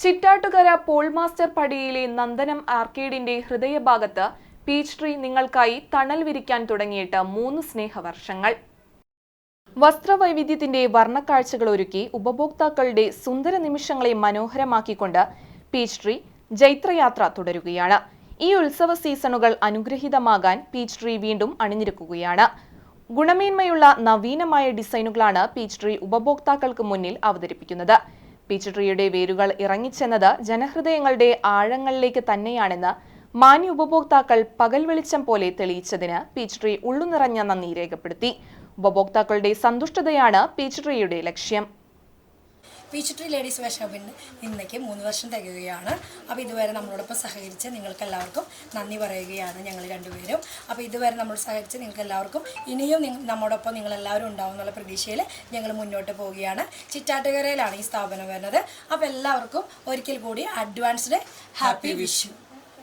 Chittattukara Paul master പടിയിലെ നന്ദനം ആർക്കേഡിന്റെ ഹൃദയഭാഗത്ത് പീച്ച് ട്രീ നിങ്ങൾക്കായി തണൽ വിരിക്കാൻ തുടങ്ങിയിട്ട് മൂന്ന് സ്നേഹവർഷങ്ങൾ. വസ്ത്രവൈവിധ്യത്തിന്റെ വർണക്കാഴ്ചകൾ ഒരുക്കി ഉപഭോക്താക്കളുടെ സുന്ദര നിമിഷങ്ങളെ മനോഹരമാക്കിക്കൊണ്ട് പീച്ച് ട്രീ ജൈത്രയാത്ര തുടരുകയാണ്. ഈ ഉത്സവ സീസണുകൾ അനുഗ്രഹീതമാകാൻ പീച്ച് ട്രീ വീണ്ടും അണിഞ്ഞിരിക്കുകയാണ്. ഗുണമേന്മയുള്ള നവീനമായ ഡിസൈനുകളാണ് പീച്ച് ട്രീ ഉപഭോക്താക്കൾക്ക് മുന്നിൽ അവതരിപ്പിക്കുന്നത്. പീച്ച് ട്രീയുടെ വേരുകൾ ഇറങ്ങിച്ചെന്നത് ജനഹൃദയങ്ങളുടെ ആഴങ്ങളിലേക്ക് തന്നെയാണെന്ന് മാന്യ ഉപഭോക്താക്കൾ പകൽ വെളിച്ചം പോലെ തെളിയിച്ചതിന് പീച്ച് ട്രീ ഉള്ളുനിറഞ്ഞ നന്ദി രേഖപ്പെടുത്തി. ഉപഭോക്താക്കളുടെ സന്തുഷ്ടതയാണ് പീച്ച് ട്രീയുടെ ലക്ഷ്യം. പീച്ച് ട്രീ ലേഡീസ് ഷോപ്പിന് ഇന്നേക്ക് മൂന്ന് വർഷം തികയുകയാണ്. അപ്പോൾ ഇതുവരെ നമ്മളോടൊപ്പം സഹകരിച്ച് നിങ്ങൾക്ക് എല്ലാവർക്കും നന്ദി പറയുകയാണ് ഞങ്ങൾ രണ്ടുപേരും. അപ്പോൾ ഇതുവരെ നമ്മൾ സഹകരിച്ച് നിങ്ങൾക്ക് എല്ലാവർക്കും ഇനിയും നിങ്ങൾ നമ്മോടൊപ്പം നിങ്ങളെല്ലാവരും ഉണ്ടാവും എന്നുള്ള പ്രതീക്ഷയിൽ ഞങ്ങൾ മുന്നോട്ട് പോവുകയാണ്. ചിറ്റാട്ടുകരയിലാണ് ഈ സ്ഥാപനം വരുന്നത്. അപ്പോൾ എല്ലാവർക്കും ഒരിക്കൽ കൂടി അഡ്വാൻസ്ഡ് ഹാപ്പി വിഷു